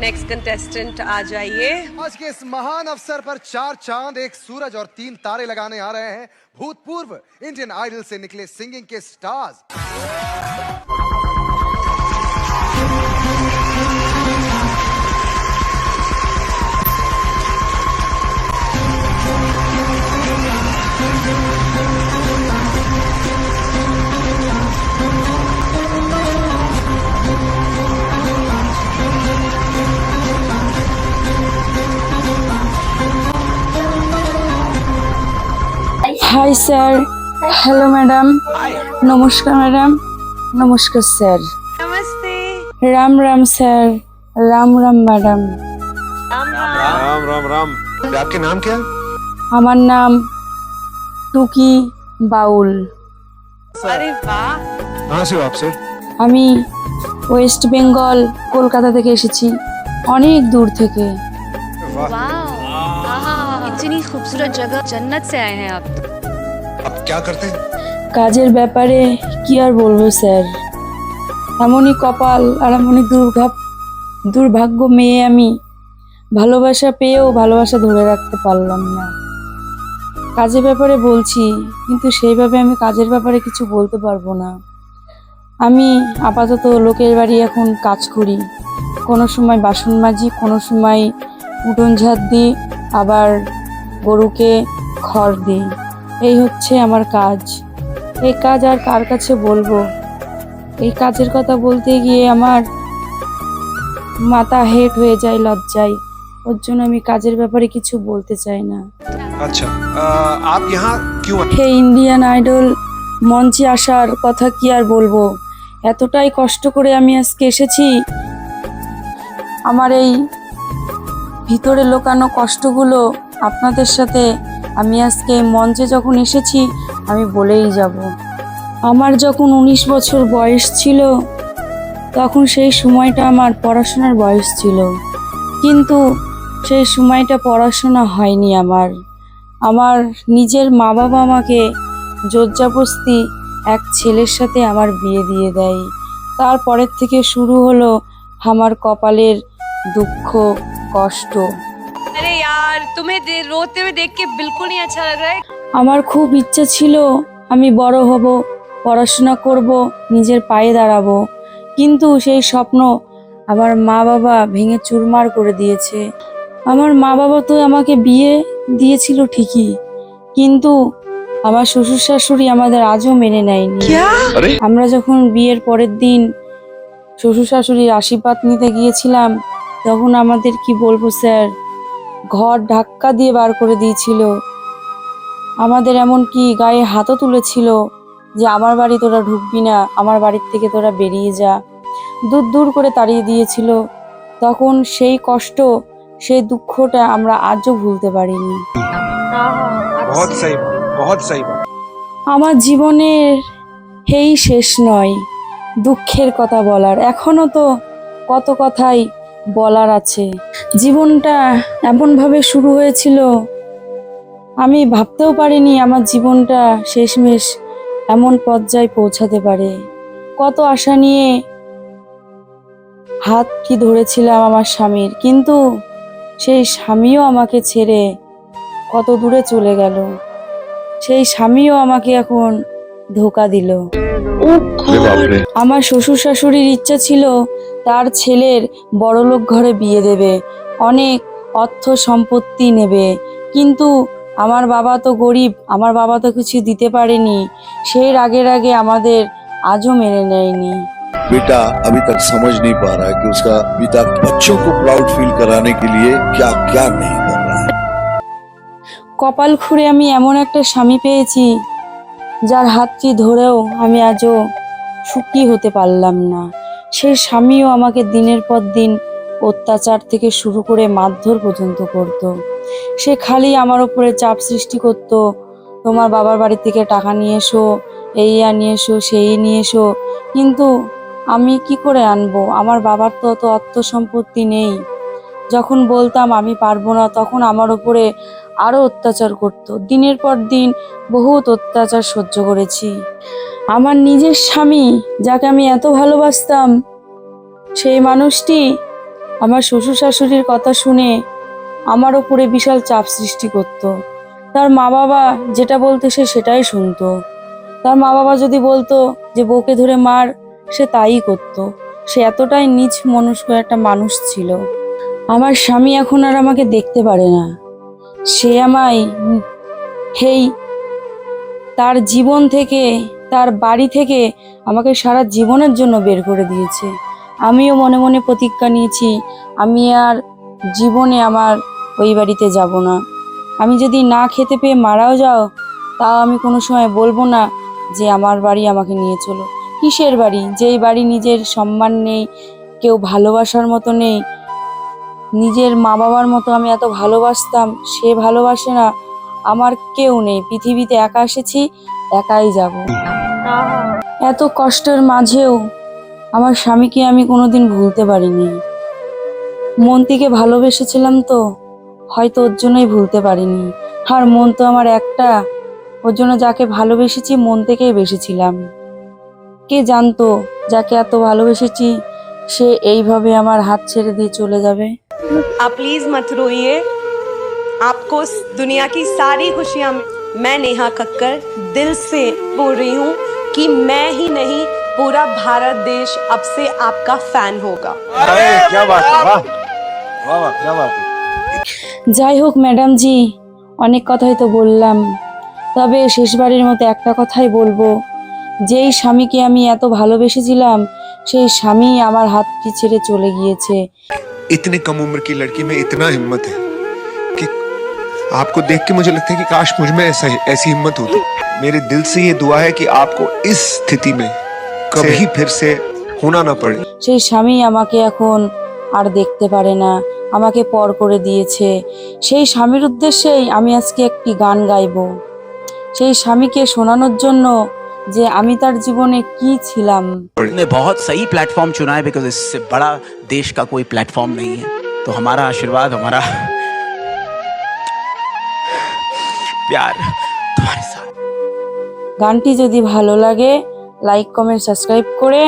Next contestant आ जाइए। आज के इस महान अवसर पर चार चाँद, एक सूरज और तीन तारे लगाने आ रहे हैं। भूतपूर्व इंडियन आइडल से निकले सिंगिंग के stars high sir hello madam নমস্কার ম্যাডাম নমস্কার স্যার नमस्ते রাম রাম স্যার রাম রাম ম্যাডাম राम राम राम राम राम आपके नाम क्या है আমার নাম টুকি বাউল अरे वाह कहाँ से हो आप सर আমি ওয়েস্ট বেঙ্গল কলকাতা থেকে এসেছি অনেক দূর থেকে वाह इतनी खूबसूरत जगह जन्नत से आए हैं आप तो आप क्या करते हैं কাজের ব্যাপারে কি আর বলবো স্যার এমনই কপাল আর এমনই দুর্ভাগ দুর্ভাগ্য মেয়ে আমি ভালোবাসা পেয়েও ভালোবাসা ধরে রাখতে পারলাম না কাজের ব্যাপারে বলছি কিন্তু সেইভাবে আমি কাজের ব্যাপারে কিছু বলতে পারবো না আমি আপাতত লোকের বাড়ি এখন কাজ করি কোনো সময় বাসন মাজি কোনো সময় উঠোন ঝাড় দিই আবার গরুকে খড় দিই এই হচ্ছে আমার কাজ। এই কাজ আর কার কাছে বলব? এই কাজের কথা বলতে গিয়ে আমার মাথা হেট হয়ে যায় লজ্জায়। ওর জন্য আমি কাজের ব্যাপারে কিছু বলতে চাই না। আচ্ছা আপ ইহা কিউ হে ইন্ডিয়ান আইডল মঞ্চে আসার কথা কি আর বলব? এতটাই কষ্ট করে আমি আজকে এসেছি আমার এই ভিতরে লোকানো কষ্টগুলো আপনাদের সাথে আমি আজকে এই মঞ্চে যখন এসেছি, আমি বলেই যাব। আমার যখন উনিশ বছর বয়স ছিল, তখন সেই সময়টা আমার পড়াশোনার বয়স ছিল। কিন্তু সেই সময়টা পড়াশোনা হয়নি আমার। আমার নিজের মা বাবা আমাকে জোরজাবস্তি এক ছেলের সাথে আমার বিয়ে দিয়ে দেয়। তারপরের থেকে শুরু হলো আমার কপালের দুঃখ, কষ্ট। यार तुम्हें दे- रोते हुए देख के बिल्कुल नहीं अच्छा लग रहा है আমার খুব ইচ্ছা ছিল আমি বড় হব পড়াশোনা করব নিজের পায়ে দাঁড়াবো কিন্তু সেই স্বপ্ন আমার মা বাবা ভেঙে চুরমার করে দিয়েছে আমার মা বাবা তো আমাকে বিয়ে দিয়েছিল ঠিকই কিন্তু আমার শ্বশুর শাশুড়ি আমাদের আজও মেনে নেয়নি আমরা যখন বিয়ের পরের দিন শ্বশুর শাশুড়ির আশীর্বাদ নিতে গিয়েছিলাম তখন আমাদের কি বলবো স্যার ঘর ধাক্কা দিয়ে বার করে দিয়েছিল। আমাদের এমন কি গায়ে হাতও তুলেছিল যে আমার বাড়ি তোরা ঢুকবি না আমার বাড়ির থেকে তোরা বেরিয়ে যা। দূর দূর করে তাড়িয়ে দিয়েছিল। তখন সেই কষ্ট সেই দুঃখটা আমরা আজও ভুলতে পারিনি। আমার জীবনের হেই শেষ নয় দুঃখের কথা বলার। এখনও তো কত কথাই বলার আছে। জীবনটা এমনভাবে শুরু হয়েছিল, আমি ভাবতেও পারিনি আমার জীবনটা শেষমেশ এমন পর্যায়ে পৌঁছাতে পারে। কত আশা নিয়ে হাত কি ধরেছিলাম আমার স্বামীর, কিন্তু সেই স্বামীও আমাকে ছেড়ে কত দূরে চলে গেল। সেই স্বামীও আমাকে এখন ধোকা দিল। আমার শ্বশুর শাশুড়ির ইচ্ছা ছিল তার ছেলের বড়লোক ঘরে বিয়ে দেবে অনেক অর্থ সম্পত্তি নেবে কিন্তু আমার বাবা তো গরিব আমার বাবা তো কিছু দিতে পারেনি সেই রাগের আগে আমাদের আজও মেনে নেয়নি बेटा अभी तक समझ नहीं पा रहा है कि उसका पिता बच्चों को प्राउड फील कराने के लिए क्या क्या नहीं कर रहा है কপাল খুঁড়ে আমি এমন একটা স্বামী পেয়েছি যার হাতটি ধরেও আমি আজও সুখী হতে পারলাম না। সে স্বামীও আমাকে দিনের পর দিন অত্যাচার থেকে শুরু করে মারধর পর্যন্ত করত। সে খালি আমার উপরে চাপ সৃষ্টি করত, তোমার বাবার বাড়ি থেকে টাকা নিয়ে এসো, এই নিয়ে এসো, সেই নিয়ে এসো। কিন্তু আমি কি করে আনব? আমার বাবার তো অত অর্থ সম্পত্তি নেই। যখন বলতাম আমি পারব না, তখন আমার উপরে আরও অত্যাচার করত। দিনের পর দিন বহুত অত্যাচার সহ্য করেছি। আমার নিজের স্বামী যাকে আমি এত ভালোবাসতাম, সেই মানুষটি আমার শ্বশুর শাশুড়ির কথা শুনে আমার ওপরে বিশাল চাপ সৃষ্টি করত। তার মা বাবা যেটা বলতো সে সেটাই শুনতো। তার মা বাবা যদি বলতো যে বউকে ধরে মার, সে তাই করতো। সে এতটাই নিচ মনস্ক একটা মানুষ ছিল। আমার স্বামী এখন আর আমাকে দেখতে পারে না। সে আমায়, হেই, তার জীবন থেকে, তার বাড়ি থেকে আমাকে সারা জীবনের জন্য বের করে দিয়েছে। আমিও মনে মনে প্রতিজ্ঞা নিয়েছি, আমি আর জীবনে আমার ওই বাড়িতে যাব না। আমি যদি না খেতে পেয়ে মারাও যাও, তাও আমি কোনো সময় বলব না যে আমার বাড়ি আমাকে নিয়ে চলো। কিসের বাড়ি? যেই বাড়ি নিজের সম্মান নেই, কেউ ভালোবাসার মতো নেই নিজের মা বাবার মতো আমি এত ভালোবাসতাম, সে ভালোবাসে না, আমার কেউ নেই। পৃথিবীতে একা এসেছি, একাই যাব। এত কষ্টের মাঝেও আমার স্বামীকে আমি কোনোদিন ভুলতে পারিনি। মন্তিকে ভালোবেসেছিলাম তো, হয়তো ওর জন্যই ভুলতে পারিনি। আর মন তো আমার একটা, ওর জন্য যাকে ভালোবেসেছি, মন থেকেই বেসেছিলাম। কে জানতো, যাকে এত ভালোবেসেছি, সে এইভাবে আমার হাত ছেড়ে দিয়ে চলে যাবে? आप प्लीज मत रोइए आपको इस दुनिया की सारी खुशियां मैं नेहा कक्कर दिल से बोल रही हूँ कि मैं ही नहीं पूरा भारत देश अब से आपका फैन होगा अरे क्या बात है वाह वाह वाह क्या बात है যাই হোক ম্যাডাম জি অনেক কথাই তো বললাম তবে শেষবারের মতো একটা কথাই বলবো যেই স্বামীকে আমি এত ভালোবেসেছিলাম সেই স্বামী আমার হাতটি ছেড়ে চলে গিয়েছে इतने कम उम्र की लड़की में इतना हिम्मत है कि आपको देख के मुझे लगता है कि काश मुझ में ऐसा ऐसी हिम्मत होती मेरे दिल से ये दुआ है कि आपको इस स्थिति में कभी फिर से होना ना पड़े সেই স্বামী আমাকে এখন আর দেখতে পারে না আমাকে পর করে দিয়েছে সেই স্বামীর উদ্দেশ্যেই আমি আজকে একটি গান গাইবো সেই স্বামীকে শোনানোর জন্য যে আমি তার জীবনে কি ছিলাম ने बहुत सही प्लेटफॉर्म चुना है बिकॉज इससे बड़ा देश का कोई प्लेटफॉर्म नहीं है तो हमारा आशीर्वाद हमारा प्यार तुम्हारे साथ গানটি যদি ভালো লাগে লাইক কমেন্ট সাবস্ক্রাইব করে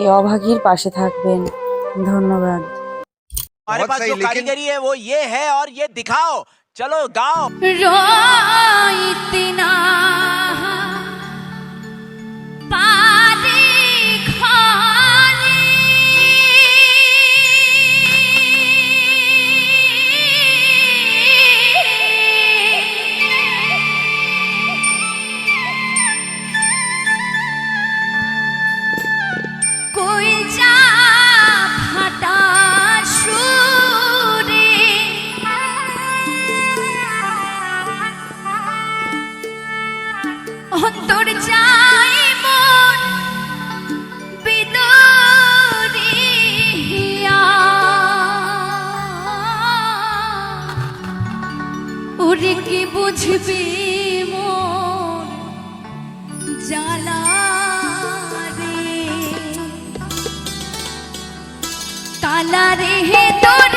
এই অভাগীর পাশে থাকবেন ধন্যবাদ हमारे बहुत पास सही, जो लेकिन- कारीगरी है वो ये है और ये दिखाओ चलो गाओ रो इतना ওরে কি বুঝবি মন? জ্বালা রে। কালা রে তোর